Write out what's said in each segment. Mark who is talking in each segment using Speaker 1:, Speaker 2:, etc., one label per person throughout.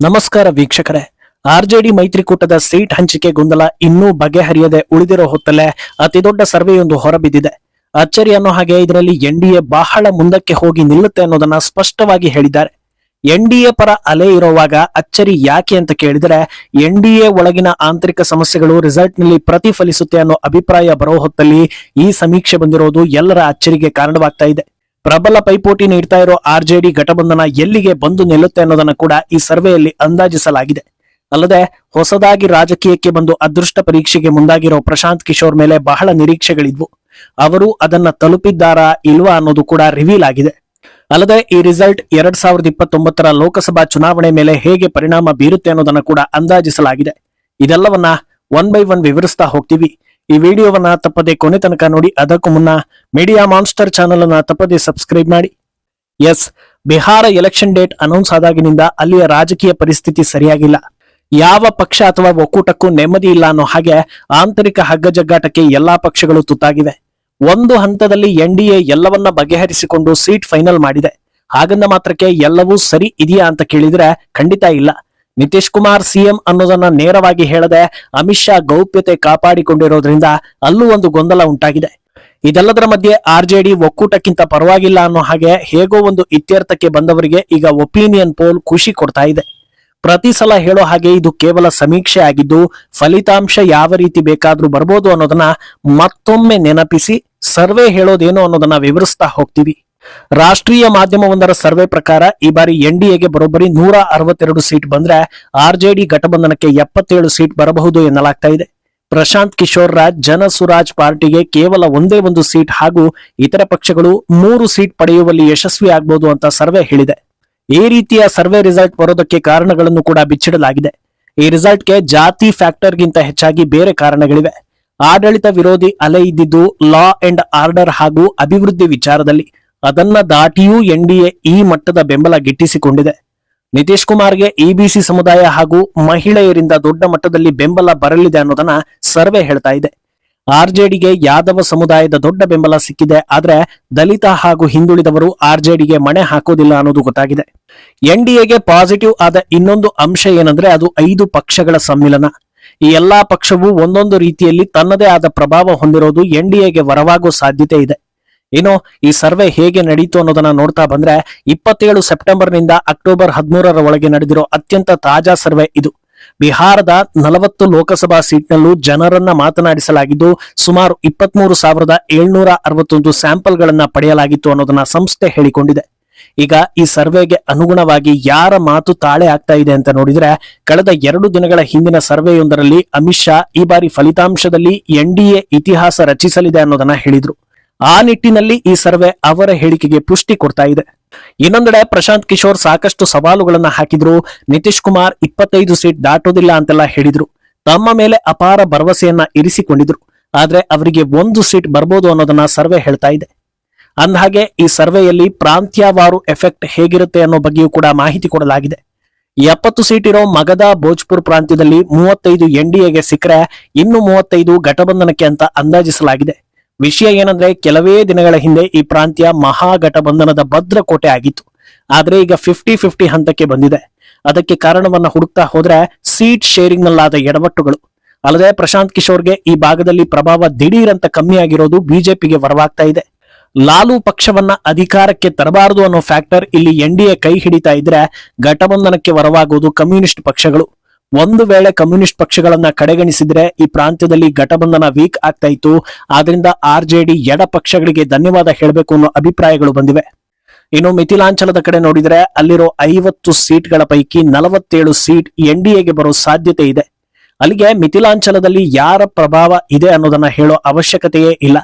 Speaker 1: ನಮಸ್ಕಾರ ವೀಕ್ಷಕರೇ. ಆರ್ಜೆಡಿ ಮೈತ್ರಿಕೂಟದ ಸೀಟ್ ಹಂಚಿಕೆ ಗೊಂದಲ ಇನ್ನೂ ಬಗೆಹರಿಯದೆ ಉಳಿದಿರೋ ಹೊತ್ತಲ್ಲೇ ಅತಿದೊಡ್ಡ ಸರ್ವೆಯೊಂದು ಹೊರಬಿದ್ದಿದೆ. ಅಚ್ಚರಿ ಅನ್ನೋ ಹಾಗೆ ಇದರಲ್ಲಿ ಎನ್ಡಿಎ ಬಹಳ ಮುಂದಕ್ಕೆ ಹೋಗಿ ನಿಲ್ಲುತ್ತೆ ಅನ್ನೋದನ್ನ ಸ್ಪಷ್ಟವಾಗಿ ಹೇಳಿದ್ದಾರೆ. ಎನ್ಡಿಎ ಪರ ಅಲೆ ಇರುವಾಗ ಅಚ್ಚರಿ ಯಾಕೆ ಅಂತ ಕೇಳಿದರೆ ಎನ್ಡಿಎ ಒಳಗಿನ ಆಂತರಿಕ ಸಮಸ್ಯೆಗಳು ರಿಸಲ್ಟ್ನಲ್ಲಿ ಪ್ರತಿಫಲಿಸುತ್ತೆ ಅನ್ನೋ ಅಭಿಪ್ರಾಯ ಬರೋ ಹೊತ್ತಲ್ಲಿ ಈ ಸಮೀಕ್ಷೆ ಬಂದಿರೋದು ಎಲ್ಲರ ಅಚ್ಚರಿಗೆ ಕಾರಣವಾಗ್ತಾ ಇದೆ. ಪ್ರಬಲ ಪೈಪೋಟಿ ನೀಡ್ತಾ ಇರೋ ಆರ್ಜೆಡಿ ಘಟಬಂಧನ ಎಲ್ಲಿಗೆ ಬಂದು ನಿಲ್ಲುತ್ತೆ ಅನ್ನೋದನ್ನ ಕೂಡ ಈ ಸರ್ವೆಯಲ್ಲಿ ಅಂದಾಜಿಸಲಾಗಿದೆ. ಅಲ್ಲದೆ ಹೊಸದಾಗಿ ರಾಜಕೀಯಕ್ಕೆ ಬಂದು ಅದೃಷ್ಟ ಪರೀಕ್ಷೆಗೆ ಮುಂದಾಗಿರೋ ಪ್ರಶಾಂತ್ ಕಿಶೋರ್ ಮೇಲೆ ಬಹಳ ನಿರೀಕ್ಷೆಗಳಿದ್ವು. ಅವರು ಅದನ್ನ ತಲುಪಿದ್ದಾರಾ ಇಲ್ವಾ ಅನ್ನೋದು ಕೂಡ ರಿವೀಲ್ ಆಗಿದೆ. ಅಲ್ಲದೆ ಈ ರಿಸಲ್ಟ್ ಎರಡ್ ಸಾವಿರದ ಇಪ್ಪತ್ತೊಂಬತ್ತರ ಲೋಕಸಭಾ ಚುನಾವಣೆ ಮೇಲೆ ಹೇಗೆ ಪರಿಣಾಮ ಬೀರುತ್ತೆ ಅನ್ನೋದನ್ನ ಕೂಡ ಅಂದಾಜಿಸಲಾಗಿದೆ. ಇದೆಲ್ಲವನ್ನ ಒನ್ ಬೈ ಒನ್ ವಿವರಿಸ್ತಾ ಹೋಗ್ತೀವಿ. ಈ ವಿಡಿಯೋವನ್ನ ತಪ್ಪದೆ ಕೊನೆ ತನಕ ನೋಡಿ, ಅದಕ್ಕೂ ಮುನ್ನ ಮೀಡಿಯಾ ಮಾನ್ಸ್ಟರ್ ಚಾನಲ್ ಅನ್ನ ತಪ್ಪದೆ ಸಬ್ಸ್ಕ್ರೈಬ್ ಮಾಡಿ. Yes Bihar election date announce ಆದಾಗಿನಿಂದ ಅಲ್ಲಿಯ ರಾಜಕೀಯ ಪರಿಸ್ಥಿತಿ ಸರಿಯಾಗಿಲ್ಲ. ಯಾವ ಪಕ್ಷ ಅಥವಾ ಒಕ್ಕೂಟಕ್ಕೂ ನೆಮ್ಮದಿ ಇಲ್ಲ ಅನ್ನೋ ಹಾಗೆ ಆಂತರಿಕ ಹಗ್ಗಜಗ್ಗಾಟಕ್ಕೆ ಎಲ್ಲಾ ಪಕ್ಷಗಳು ತುತ್ತಾಗಿವೆ. ಒಂದು ಹಂತದಲ್ಲಿ ಎನ್ಡಿಎ ಎಲ್ಲವನ್ನ ಬಗೆಹರಿಸಿಕೊಂಡು ಸೀಟ್ ಫೈನಲ್ ಮಾಡಿದೆ. ಹಾಗಂದ ಮಾತ್ರಕ್ಕೆ ಎಲ್ಲವೂ ಸರಿ ಇದೆಯಾ ಅಂತ ಕೇಳಿದ್ರೆ ಖಂಡಿತ ಇಲ್ಲ. ನಿತೀಶ್ ಕುಮಾರ್ ಸಿಎಂ ಅನ್ನೋದನ್ನ ನೇರವಾಗಿ ಹೇಳದೆ ಅಮಿತ್ ಶಾ ಗೌಪ್ಯತೆ ಕಾಪಾಡಿಕೊಂಡಿರೋದ್ರಿಂದ ಅಲ್ಲೂ ಒಂದು ಗೊಂದಲ ಉಂಟಾಗಿದೆ. ಇದೆಲ್ಲದರ ಮಧ್ಯೆ ಆರ್ಜೆಡಿ ಒಕ್ಕೂಟಕ್ಕಿಂತ ಪರವಾಗಿಲ್ಲ ಅನ್ನೋ ಹಾಗೆ ಹೇಗೋ ಒಂದು ಇತ್ಯರ್ಥಕ್ಕೆ ಬಂದವರಿಗೆ ಈಗ ಒಪಿನಿಯನ್ ಪೋಲ್ ಖುಷಿ ಕೊಡ್ತಾ ಇದೆ. ಪ್ರತಿ ಸಲ ಹೇಳೋ ಹಾಗೆ ಇದು ಕೇವಲ ಸಮೀಕ್ಷೆ ಆಗಿದ್ದು ಫಲಿತಾಂಶ ಯಾವ ರೀತಿ ಬೇಕಾದ್ರೂ ಬರ್ಬೋದು ಅನ್ನೋದನ್ನ ಮತ್ತೊಮ್ಮೆ ನೆನಪಿಸಿ, ಸರ್ವೆ ಹೇಳೋದೇನು ಅನ್ನೋದನ್ನ ವಿವರಿಸ್ತಾ ಹೋಗ್ತೀವಿ. ರಾಷ್ಟ್ರೀಯ ಮಾಧ್ಯಮವೊಂದರ ಸರ್ವೆ ಪ್ರಕಾರ ಈ ಬಾರಿ ಎನ್ಡಿಎಗೆ ಬರೋಬ್ಬರಿ ನೂರ ಅರವತ್ತೆರಡು ಸೀಟ್ ಬಂದ್ರೆ ಆರ್ಜೆಡಿ ಘಟಬಂಧನಕ್ಕೆ ಎಪ್ಪತ್ತೇಳು ಸೀಟ್ ಬರಬಹುದು ಎನ್ನಲಾಗ್ತಾ ಇದೆ. ಪ್ರಶಾಂತ್ ಕಿಶೋರ್ ರಾಜ್, ಜನ ಸುರಾಜ್ ಪಾರ್ಟಿಗೆ ಕೇವಲ ಒಂದೇ ಒಂದು ಸೀಟ್ ಹಾಗೂ ಇತರ ಪಕ್ಷಗಳು ಮೂರು ಸೀಟ್ ಪಡೆಯುವಲ್ಲಿ ಯಶಸ್ವಿ ಆಗ್ಬಹುದು ಅಂತ ಸರ್ವೆ ಹೇಳಿದೆ. ಈ ರೀತಿಯ ಸರ್ವೆ ರಿಸಲ್ಟ್ ಬರೋದಕ್ಕೆ ಕಾರಣಗಳನ್ನು ಕೂಡ ಬಿಚ್ಚಿಡಲಾಗಿದೆ. ಈ ರಿಸಲ್ಟ್ಗೆ ಜಾತಿ ಫ್ಯಾಕ್ಟರ್ಗಿಂತ ಹೆಚ್ಚಾಗಿ ಬೇರೆ ಕಾರಣಗಳಿವೆ. ಆಡಳಿತ ವಿರೋಧಿ ಅಲೆ ಇದ್ದಿದ್ದು ಲಾ ಅಂಡ್ ಆರ್ಡರ್ ಹಾಗೂ ಅಭಿವೃದ್ಧಿ ವಿಚಾರದಲ್ಲಿ ಅದನ್ನ ದಾಟಿಯೂ ಎನ್ಡಿಎ ಈ ಮಟ್ಟದ ಬೆಂಬಲ ಗಿಟ್ಟಿಸಿಕೊಂಡಿದೆ. ನಿತೀಶ್ ಕುಮಾರ್ಗೆ ಇಬಿಸಿ ಸಮುದಾಯ ಹಾಗೂ ಮಹಿಳೆಯರಿಂದ ದೊಡ್ಡ ಮಟ್ಟದಲ್ಲಿ ಬೆಂಬಲ ಬರಲಿದೆ ಅನ್ನೋದನ್ನ ಸರ್ವೆ ಹೇಳ್ತಾ ಇದೆ. ಆರ್ಜೆಡಿಗೆ ಯಾದವ ಸಮುದಾಯದ ದೊಡ್ಡ ಬೆಂಬಲ ಸಿಕ್ಕಿದೆ, ಆದ್ರೆ ದಲಿತ ಹಾಗೂ ಹಿಂದುಳಿದವರು ಆರ್ಜೆಡಿಗೆ ಮಣೆ ಹಾಕೋದಿಲ್ಲ ಅನ್ನೋದು ಗೊತ್ತಾಗಿದೆ. ಎನ್ಡಿಎಗೆ ಪಾಸಿಟಿವ್ ಆದ ಇನ್ನೊಂದು ಅಂಶ ಏನಂದ್ರೆ ಅದು ಐದು ಪಕ್ಷಗಳ ಸಮ್ಮಿಲನ. ಈ ಎಲ್ಲಾ ಪಕ್ಷವು ಒಂದೊಂದು ರೀತಿಯಲ್ಲಿ ತನ್ನದೇ ಆದ ಪ್ರಭಾವ ಹೊಂದಿರೋದು ಎನ್ಡಿಎಗೆ ವರವಾಗೋ ಸಾಧ್ಯತೆ ಇದೆ. ಇನ್ನು ಈ ಸರ್ವೆ ಹೇಗೆ ನಡೀತು ಅನ್ನೋದನ್ನ ನೋಡ್ತಾ ಬಂದ್ರೆ ಇಪ್ಪತ್ತೇಳು ಸೆಪ್ಟೆಂಬರ್ನಿಂದ ಅಕ್ಟೋಬರ್ ಹದಿಮೂರರ ಒಳಗೆ ನಡೆದಿರೋ ಅತ್ಯಂತ ತಾಜಾ ಸರ್ವೆ ಇದು. ಬಿಹಾರದ ನಲವತ್ತು ಲೋಕಸಭಾ ಸೀಟ್ನಲ್ಲೂ ಜನರನ್ನ ಮಾತನಾಡಿಸಲಾಗಿದ್ದು, ಸುಮಾರು ಇಪ್ಪತ್ಮೂರು ಸಾವಿರದ ಏಳ್ನೂರ ಅರವತ್ತೊಂದು ಸ್ಯಾಂಪಲ್ಗಳನ್ನ ಪಡೆಯಲಾಗಿತ್ತು ಅನ್ನೋದನ್ನ ಸಂಸ್ಥೆ ಹೇಳಿಕೊಂಡಿದೆ. ಈಗ ಈ ಸರ್ವೆಗೆ ಅನುಗುಣವಾಗಿ ಯಾರ ಮಾತು ತಾಳೆ ಆಗ್ತಾ ಇದೆ ಅಂತ ನೋಡಿದ್ರೆ, ಕಳೆದ ಎರಡು ದಿನಗಳ ಹಿಂದಿನ ಸರ್ವೆಯೊಂದರಲ್ಲಿ ಅಮಿತ್ ಶಾ ಈ ಬಾರಿ ಫಲಿತಾಂಶದಲ್ಲಿ ಎನ್ಡಿಎ ಇತಿಹಾಸ ರಚಿಸಲಿದೆ ಅನ್ನೋದನ್ನ ಹೇಳಿದ್ರು. ಆ ನಿಟ್ಟಿನಲ್ಲಿ ಈ ಸರ್ವೆ ಅವರ ಹೇಳಿಕೆಗೆ ಪುಷ್ಟಿ ಕೊಡ್ತಾ ಇದೆ. ಇನ್ನೊಂದೆಡೆ ಪ್ರಶಾಂತ್ ಕಿಶೋರ್ ಸಾಕಷ್ಟು ಸವಾಲುಗಳನ್ನ ಹಾಕಿದ್ರು. ನಿತೀಶ್ ಕುಮಾರ್ ಇಪ್ಪತ್ತೈದು ಸೀಟ್ ದಾಟೋದಿಲ್ಲ ಅಂತೆಲ್ಲ ಹೇಳಿದ್ರು. ತಮ್ಮ ಮೇಲೆ ಅಪಾರ ಭರವಸೆಯನ್ನ ಇರಿಸಿಕೊಂಡಿದ್ರು. ಆದ್ರೆ ಅವರಿಗೆ ಒಂದು ಸೀಟ್ ಬರ್ಬೋದು ಅನ್ನೋದನ್ನ ಸರ್ವೆ ಹೇಳ್ತಾ ಇದೆ. ಅಂದಹಾಗೆ ಈ ಸರ್ವೆಯಲ್ಲಿ ಪ್ರಾಂತ್ಯವಾರು ಎಫೆಕ್ಟ್ ಹೇಗಿರುತ್ತೆ ಅನ್ನೋ ಬಗ್ಗೆಯೂ ಕೂಡ ಮಾಹಿತಿ ಕೊಡಲಾಗಿದೆ. ಎಪ್ಪತ್ತು ಸೀಟ್ ಇರೋ ಮಗದ ಭೋಜ್ಪುರ್ ಪ್ರಾಂತ್ಯದಲ್ಲಿ ಮೂವತ್ತೈದು ಎನ್ಡಿಎಗೆ ಸಿಕ್ಕರೆ ಇನ್ನು ಮೂವತ್ತೈದು ಘಟಬಂಧನಕ್ಕೆ ಅಂತ ಅಂದಾಜಿಸಲಾಗಿದೆ. ವಿಷಯ ಏನಂದ್ರೆ ಕೆಲವೇ ದಿನಗಳ ಹಿಂದೆ ಈ ಪ್ರಾಂತ್ಯ ಮಹಾಗಠಬಂಧನದ ಭದ್ರಕೋಟೆ ಆಗಿತ್ತು. ಆದ್ರೆ ಈಗ ಫಿಫ್ಟಿ ಫಿಫ್ಟಿ ಹಂತಕ್ಕೆ ಬಂದಿದೆ. ಅದಕ್ಕೆ ಕಾರಣವನ್ನ ಹುಡುಕ್ತಾ ಹೋದ್ರೆ ಸೀಟ್ ಶೇರಿಂಗ್ ನಲ್ಲಾದ ಎಡವಟ್ಟುಗಳು. ಅಲ್ಲದೆ ಪ್ರಶಾಂತ್ ಕಿಶೋರ್ಗೆ ಈ ಭಾಗದಲ್ಲಿ ಪ್ರಭಾವ ದಿಢೀರಂತ ಕಮ್ಮಿ ಆಗಿರೋದು ಬಿಜೆಪಿಗೆ ವರವಾಗ್ತಾ ಇದೆ. ಲಾಲು ಪಕ್ಷವನ್ನ ಅಧಿಕಾರಕ್ಕೆ ತರಬಾರದು ಅನ್ನೋ ಫ್ಯಾಕ್ಟರ್ ಇಲ್ಲಿ ಎನ್ಡಿಎ ಕೈ ಹಿಡಿತಾ ಇದ್ರೆ ಘಟಬಂಧನಕ್ಕೆ ವರವಾಗುವುದು ಕಮ್ಯುನಿಸ್ಟ್ ಪಕ್ಷಗಳು. ಒಂದು ವೇಳೆ ಕಮ್ಯುನಿಸ್ಟ್ ಪಕ್ಷಗಳನ್ನ ಕಡೆಗಣಿಸಿದ್ರೆ ಈ ಪ್ರಾಂತ್ಯದಲ್ಲಿ ಘಟಬಂಧನ ವೀಕ್ ಆಗ್ತಾ ಇತ್ತು. ಆದ್ರಿಂದ ಆರ್ಜೆಡಿ ಎಡ ಪಕ್ಷಗಳಿಗೆ ಧನ್ಯವಾದ ಹೇಳಬೇಕು ಅನ್ನೋ ಅಭಿಪ್ರಾಯಗಳು ಬಂದಿವೆ. ಇನ್ನು ಮಿಥಿಲಾಂಚಲದ ಕಡೆ ನೋಡಿದ್ರೆ ಅಲ್ಲಿರೋ ಐವತ್ತು ಸೀಟ್ಗಳ ಪೈಕಿ ನಲವತ್ತೇಳು ಸೀಟ್ ಎನ್ಡಿಎಗೆ ಬರೋ ಸಾಧ್ಯತೆ ಇದೆ. ಅಲ್ಲಿಗೆ ಮಿಥಿಲಾಂಚಲದಲ್ಲಿ ಯಾರ ಪ್ರಭಾವ ಇದೆ ಅನ್ನೋದನ್ನ ಹೇಳೋ ಅವಶ್ಯಕತೆಯೇ ಇಲ್ಲ.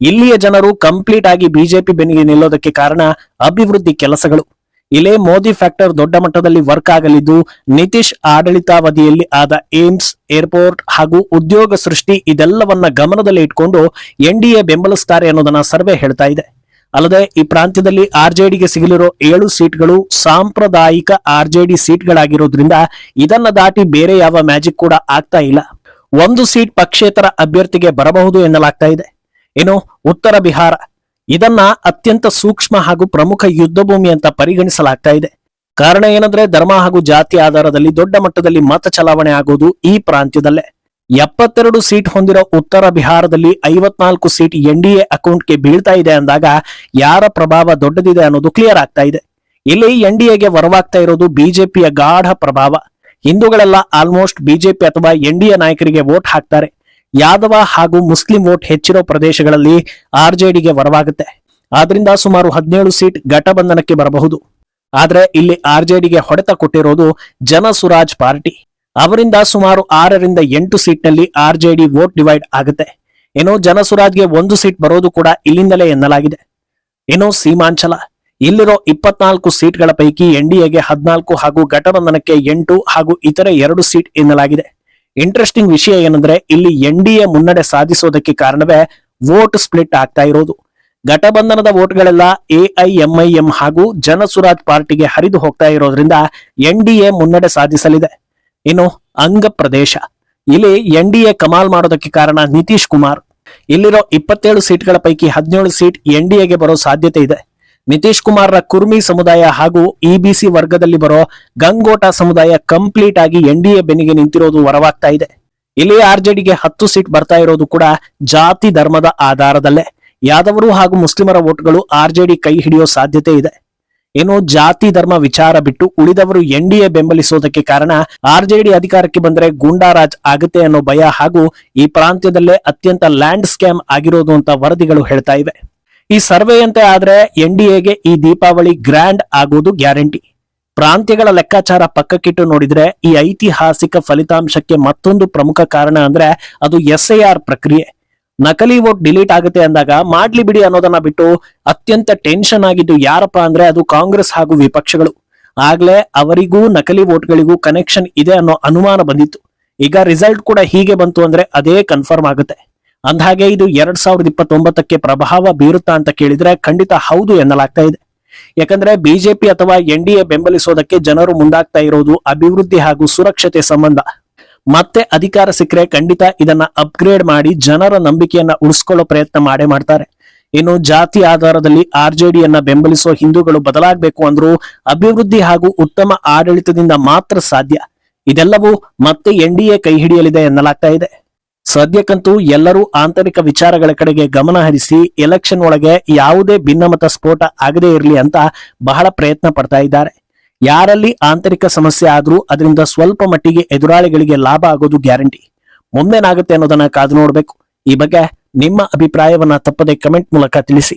Speaker 1: ಇಲ್ಲಿಯ ಜನರು ಕಂಪ್ಲೀಟ್ ಆಗಿ ಬಿಜೆಪಿ ಬೆನ್ನಿಗೆ ನಿಲ್ಲೋದಕ್ಕೆ ಕಾರಣ ಅಭಿವೃದ್ಧಿ ಕೆಲಸಗಳು. ಇಲ್ಲೇ ಮೋದಿ ಫ್ಯಾಕ್ಟರ್ ದೊಡ್ಡ ಮಟ್ಟದಲ್ಲಿ ವರ್ಕ್ ಆಗಲಿದ್ದು ನಿತೀಶ್ ಆಡಳಿತಾವಧಿಯಲ್ಲಿ ಆದ ಏಮ್ಸ್ ಏರ್ಪೋರ್ಟ್ ಹಾಗೂ ಉದ್ಯೋಗ ಸೃಷ್ಟಿ ಇದೆಲ್ಲವನ್ನ ಗಮನದಲ್ಲಿ ಇಟ್ಕೊಂಡು ಎನ್ಡಿಎ ಬೆಂಬಲಿಸ್ತಾರೆ ಅನ್ನೋದನ್ನ ಸರ್ವೆ ಹೇಳ್ತಾ ಇದೆ. ಅಲ್ಲದೆ ಈ ಪ್ರಾಂತ್ಯದಲ್ಲಿ ಆರ್ಜೆಡಿಗೆ ಸಿಗಲಿರೋ ಏಳು ಸೀಟ್ಗಳು ಸಾಂಪ್ರದಾಯಿಕ ಆರ್ಜೆಡಿ ಸೀಟ್ಗಳಾಗಿರೋದ್ರಿಂದ ಇದನ್ನ ದಾಟಿ ಬೇರೆ ಯಾವ ಮ್ಯಾಜಿಕ್ ಕೂಡ ಆಗ್ತಾ ಇಲ್ಲ. ಒಂದು ಸೀಟ್ ಪಕ್ಷೇತರ ಅಭ್ಯರ್ಥಿಗೆ ಬರಬಹುದು ಎನ್ನಲಾಗ್ತಾ ಇದೆ. ಏನು ಉತ್ತರ ಬಿಹಾರ ಇದನ್ನ ಅತ್ಯಂತ ಸೂಕ್ಷ್ಮ ಹಾಗೂ ಪ್ರಮುಖ ಯುದ್ಧಭೂಮಿ ಅಂತ ಪರಿಗಣಿಸಲಾಗ್ತಾ ಇದೆ. ಕಾರಣ ಏನಂದ್ರೆ ಧರ್ಮ ಹಾಗೂ ಜಾತಿ ಆಧಾರದಲ್ಲಿ ದೊಡ್ಡ ಮಟ್ಟದಲ್ಲಿ ಮತ ಚಲಾವಣೆ ಆಗುವುದು ಈ ಪ್ರಾಂತ್ಯದಲ್ಲೇ. ಎಪ್ಪತ್ತೆರಡು ಸೀಟ್ ಹೊಂದಿರೋ ಉತ್ತರ ಬಿಹಾರದಲ್ಲಿ ಐವತ್ನಾಲ್ಕು ಸೀಟ್ ಎನ್ಡಿಎ ಅಕೌಂಟ್ಗೆ ಬೀಳ್ತಾ ಇದೆ ಅಂದಾಗ ಯಾರ ಪ್ರಭಾವ ದೊಡ್ಡದಿದೆ ಅನ್ನೋದು ಕ್ಲಿಯರ್ ಆಗ್ತಾ ಇದೆ. ಇಲ್ಲಿ ಎನ್ಡಿಎಗೆ ವರವಾಗ್ತಾ ಇರೋದು ಬಿಜೆಪಿಯ ಗಾಢ ಪ್ರಭಾವ. ಹಿಂದೂಗಳೆಲ್ಲ ಆಲ್ಮೋಸ್ಟ್ ಬಿಜೆಪಿ ಅಥವಾ ಎನ್ಡಿಎ ನಾಯಕರಿಗೆ ವೋಟ್ ಹಾಕ್ತಾರೆ. ಯಾದವ ಹಾಗೂ ಮುಸ್ಲಿಂ ವೋಟ್ ಹೆಚ್ಚಿರೋ ಪ್ರದೇಶಗಳಲ್ಲಿ ಆರ್ಜೆಡಿಗೆ ವರವಾಗುತ್ತೆ. ಆದ್ರಿಂದ ಸುಮಾರು ಹದಿನೇಳು ಸೀಟ್ ಘಟಬಂಧನಕ್ಕೆ ಬರಬಹುದು. ಆದ್ರೆ ಇಲ್ಲಿ ಆರ್ಜೆಡಿಗೆ ಹೊಡೆತ ಕೊಟ್ಟಿರೋದು ಜನ ಸುರಾಜ್ ಪಾರ್ಟಿ. ಅವರಿಂದ ಸುಮಾರು ಆರರಿಂದ ಎಂಟು ಸೀಟ್ನಲ್ಲಿ ಆರ್ಜೆಡಿ ವೋಟ್ ಡಿವೈಡ್ ಆಗುತ್ತೆ. ಜನಸುರಾಜ್ ಜನಸುರಾಜ್ಗೆ ಒಂದು ಸೀಟ್ ಬರೋದು ಕೂಡ ಇಲ್ಲಿಂದಲೇ ಎನ್ನಲಾಗಿದೆ. ಏನೋ ಸೀಮಾಂಚಲ. ಇಲ್ಲಿರೋ ಇಪ್ಪತ್ನಾಲ್ಕು ಸೀಟ್ಗಳ ಪೈಕಿ ಎನ್ಡಿಎಗೆ ಹದಿನಾಲ್ಕು ಹಾಗೂ ಘಟಬಂಧನಕ್ಕೆ ಎಂಟು ಹಾಗೂ ಇತರೆ ಎರಡು ಸೀಟ್ ಎನ್ನಲಾಗಿದೆ. ಇಂಟ್ರೆಸ್ಟಿಂಗ್ ವಿಷಯ ಏನಂದ್ರೆ ಇಲ್ಲಿ ಎನ್ಡಿಎ ಮುನ್ನಡೆ ಸಾಧಿಸೋದಕ್ಕೆ ಕಾರಣವೇ ವೋಟ್ ಸ್ಪ್ಲಿಟ್ ಆಗ್ತಾ ಇರೋದು. ಘಟಬಂಧನದ ವೋಟ್ಗಳೆಲ್ಲ ಎಐಎಂಐಎಂ ಹಾಗೂ ಜನಸುರಾಜ್ ಪಾರ್ಟಿಗೆ ಹರಿದು ಹೋಗ್ತಾ ಇರೋದ್ರಿಂದ ಎನ್ಡಿಎ ಮುನ್ನಡೆ ಸಾಧಿಸಲಿದೆ. ಇನ್ನು ಅಂಗ ಪ್ರದೇಶ. ಇಲ್ಲಿ ಎನ್ಡಿಎ ಕಮಾಲ್ ಮಾಡೋದಕ್ಕೆ ಕಾರಣ ನಿತೀಶ್ ಕುಮಾರ್. ಇಲ್ಲಿರೋ ಇಪ್ಪತ್ತೇಳು ಸೀಟ್ಗಳ ಪೈಕಿ ಹದಿನೇಳು ಸೀಟ್ ಎನ್ ಡಿ ಎಗೆ ಬರೋ ಸಾಧ್ಯತೆ ಇದೆ. ನಿತೀಶ್ ಕುಮಾರ್ರ ಕುರ್ಮಿ ಸಮುದಾಯ ಹಾಗೂ ಇಬಿಸಿ ವರ್ಗದಲ್ಲಿ ಬರೋ ಗಂಗೋಟ ಸಮುದಾಯ ಕಂಪ್ಲೀಟ್ ಆಗಿ ಎನ್ಡಿಎ ಬೆನ್ನಿಗೆ ನಿಂತಿರೋದು ವರವಾಗ್ತಾ ಇದೆ. ಇಲ್ಲಿ ಆರ್ಜೆಡಿಗೆ ಹತ್ತು ಸೀಟ್ ಬರ್ತಾ ಇರೋದು ಕೂಡ ಜಾತಿ ಧರ್ಮದ ಆಧಾರದಲ್ಲೇ. ಯಾದವರು ಹಾಗೂ ಮುಸ್ಲಿಮರ ವೋಟ್ಗಳು ಆರ್ಜೆಡಿ ಕೈ ಹಿಡಿಯೋ ಸಾಧ್ಯತೆ ಇದೆ. ಏನು ಜಾತಿ ಧರ್ಮ ವಿಚಾರ ಬಿಟ್ಟು ಉಳಿದವರು ಎನ್ಡಿಎ ಬೆಂಬಲಿಸೋದಕ್ಕೆ ಕಾರಣ ಆರ್ಜೆಡಿ ಅಧಿಕಾರಕ್ಕೆ ಬಂದ್ರೆ ಗೂಂಡಾರಾಜ್ ಆಗುತ್ತೆ ಅನ್ನೋ ಭಯ ಹಾಗೂ ಈ ಪ್ರಾಂತ್ಯದಲ್ಲೇ ಅತ್ಯಂತ ಲ್ಯಾಂಡ್ ಸ್ಕ್ಯಾಮ್ ಆಗಿರೋದು ಅಂತ ವರದಿಗಳು ಹೇಳ್ತಾ ಇವೆ. ಈ ಸರ್ವೆಯಂತೆ ಆದ್ರೆ ಎನ್ಡಿಎಗೆ ಈ ದೀಪಾವಳಿ ಗ್ರ್ಯಾಂಡ್ ಆಗೋದು ಗ್ಯಾರಂಟಿ. ಪ್ರಾಂತ್ಯಗಳ ಲೆಕ್ಕಾಚಾರ ಪಕ್ಕಕ್ಕಿಟ್ಟು ನೋಡಿದ್ರೆ ಈ ಐತಿಹಾಸಿಕ ಫಲಿತಾಂಶಕ್ಕೆ ಮತ್ತೊಂದು ಪ್ರಮುಖ ಕಾರಣ ಅಂದ್ರೆ ಅದು ಎಸ್ ಪ್ರಕ್ರಿಯೆ. ನಕಲಿ ವೋಟ್ ಡಿಲೀಟ್ ಆಗುತ್ತೆ ಅಂದಾಗ ಮಾಡ್ಲಿ ಬಿಡಿ ಅನ್ನೋದನ್ನ ಬಿಟ್ಟು ಅತ್ಯಂತ ಟೆನ್ಷನ್ ಆಗಿದ್ದು ಯಾರಪ್ಪ ಅಂದ್ರೆ ಅದು ಕಾಂಗ್ರೆಸ್ ಹಾಗೂ ವಿಪಕ್ಷಗಳು. ಆಗ್ಲೇ ಅವರಿಗೂ ನಕಲಿ ವೋಟ್ಗಳಿಗೂ ಕನೆಕ್ಷನ್ ಇದೆ ಅನ್ನೋ ಅನುಮಾನ ಬಂದಿತ್ತು. ಈಗ ರಿಸಲ್ಟ್ ಕೂಡ ಹೀಗೆ ಬಂತು ಅಂದ್ರೆ ಅದೇ ಕನ್ಫರ್ಮ್ ಆಗುತ್ತೆ. ಅಂದ್ಹಾಗೆ ಇದು ಎರಡ್ ಸಾವಿರದ ಇಪ್ಪತ್ತೊಂಬತ್ತಕ್ಕೆ ಪ್ರಭಾವ ಬೀರುತ್ತಾ ಅಂತ ಕೇಳಿದ್ರೆ ಖಂಡಿತ ಹೌದು ಎನ್ನಲಾಗ್ತಾ ಇದೆ. ಯಾಕಂದ್ರೆ ಬಿಜೆಪಿ ಅಥವಾ ಎನ್ ಡಿ ಬೆಂಬಲಿಸೋದಕ್ಕೆ ಜನರು ಮುಂದಾಗ್ತಾ ಇರೋದು ಅಭಿವೃದ್ಧಿ ಹಾಗೂ ಸುರಕ್ಷತೆ ಸಂಬಂಧ. ಮತ್ತೆ ಅಧಿಕಾರ ಸಿಕ್ಕರೆ ಖಂಡಿತ ಇದನ್ನ ಅಪ್ಗ್ರೇಡ್ ಮಾಡಿ ಜನರ ನಂಬಿಕೆಯನ್ನ ಉಳಿಸ್ಕೊಳ್ಳೋ ಪ್ರಯತ್ನ ಮಾಡೇ ಮಾಡ್ತಾರೆ. ಇನ್ನು ಜಾತಿ ಆಧಾರದಲ್ಲಿ ಆರ್ಜೆಡಿಯನ್ನ ಬೆಂಬಲಿಸೋ ಹಿಂದೂಗಳು ಬದಲಾಗಬೇಕು ಅಂದ್ರೂ ಅಭಿವೃದ್ಧಿ ಹಾಗೂ ಉತ್ತಮ ಆಡಳಿತದಿಂದ ಮಾತ್ರ ಸಾಧ್ಯ. ಇದೆಲ್ಲವೂ ಮತ್ತೆ ಎನ್ ಡಿ ಎ ಕೈ ಹಿಡಿಯಲಿದೆ ಎನ್ನಲಾಗ್ತಾ ಇದೆ. ಸದ್ಯಕ್ಕಂತೂ ಎಲ್ಲರೂ ಆಂತರಿಕ ವಿಚಾರಗಳ ಕಡೆಗೆ ಗಮನ ಹರಿಸಿ ಎಲೆಕ್ಷನ್ ಒಳಗೆ ಯಾವುದೇ ಭಿನ್ನಮತ ಸ್ಫೋಟ ಆಗದೇ ಇರಲಿ ಅಂತ ಬಹಳ ಪ್ರಯತ್ನ ಪಡ್ತಾ ಇದ್ದಾರೆ. ಯಾರಲ್ಲಿ ಆಂತರಿಕ ಸಮಸ್ಯೆ ಆದ್ರೂ ಅದರಿಂದ ಸ್ವಲ್ಪ ಮಟ್ಟಿಗೆ ಎದುರಾಳಿಗಳಿಗೆ ಲಾಭ ಆಗೋದು ಗ್ಯಾರಂಟಿ. ಮುಂದೇನಾಗುತ್ತೆ ಅನ್ನೋದನ್ನ ಕಾದು ನೋಡಬೇಕು. ಈ ಬಗ್ಗೆ ನಿಮ್ಮ ಅಭಿಪ್ರಾಯವನ್ನ ತಪ್ಪದೆ ಕಮೆಂಟ್ ಮೂಲಕ ತಿಳಿಸಿ.